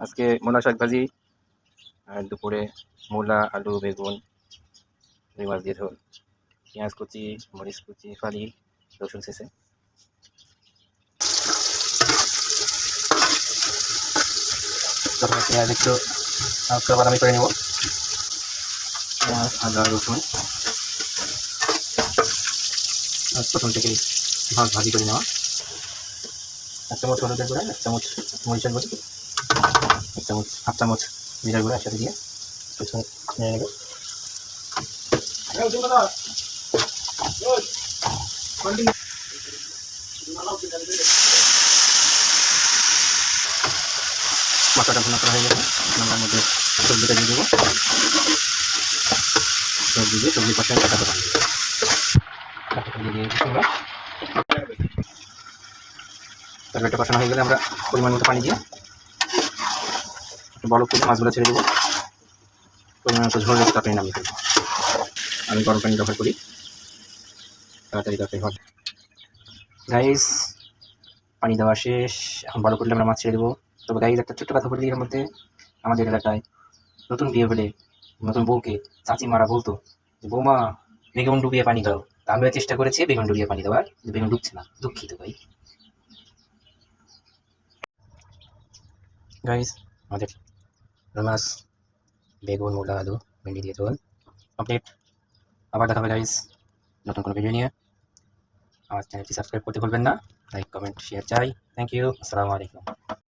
আজকে মূলা শাক ভাজি আর দুপুরে মূলা আলু বেগুন রুই মাছ দিয়ে ঝোল পেঁয়াজ কুচি মরিচ কুচি ফালি রসুন শেষে। পেঁয়াজ একটু হালকা বাদামি করে নেব। পেঁয়াজ আদা রসুন। প্রথম থেকে ভাগ ভাজি করে নেওয়া। এক চামচ হলুদের গুঁড়া এক চামচ মরিচের গুঁড়ি। এক চামচ, হাফ চামচ জিরার গুঁড়া একসাথে দিয়ে কিছু নেড়ে নেবে। মশলাটা ভুনা করা হয়ে গেছে। আমরা মধ্যে সবজিটা দিয়ে দেবো। সবজি দিয়ে সবজি কষায় কাটাতে পারি তরকারিটা কষানো হয়ে গেলে আমরা পরিমাণ মতো পানি দিয়ে একটু বরফ করে মাছগুলো ছেড়ে দেবো? পরিমাণ মতো ঝোল রেখে তারপরে নামিয়ে ফেলব। আমি গরম পানি ব্যবহার করি। তাড়াতাড়ি তাড়াতাড়ি হবে গাইস পানি দেওয়া শেষ। এখন ভালো করলে আমরা মাছ ছেড়ে দেবো। তবে গাইজ একটা ছোট্ট কথা বলি এর মধ্যে। আমাদের এলাকায় নতুন বিয়ে হলে নতুন বউকে চাচি মারা বলতো যে, বৌমা, বেগুন ডুবিয়ে পানি দাও। তা আমিও চেষ্টা করেছি বেগুন ডুবিয়ে পানি দেওয়ার। বেগুন ডুবছে না। দুঃখিত ভাই। গাইস আমাদের রুই মাছ বেগুন মূলা আলু ভেন্ডি দিয়ে ঝোল কমপ্লিট আবার দেখাবে গাইস নতুন কোনো ভিডিও নিয়ে আমার চ্যানেলটি সাবস্ক্রাইব করতে ভুলবেন না লাইক কমেন্ট শেয়ার চাই থ্যাংক ইউ আসসালামু আলাইকুম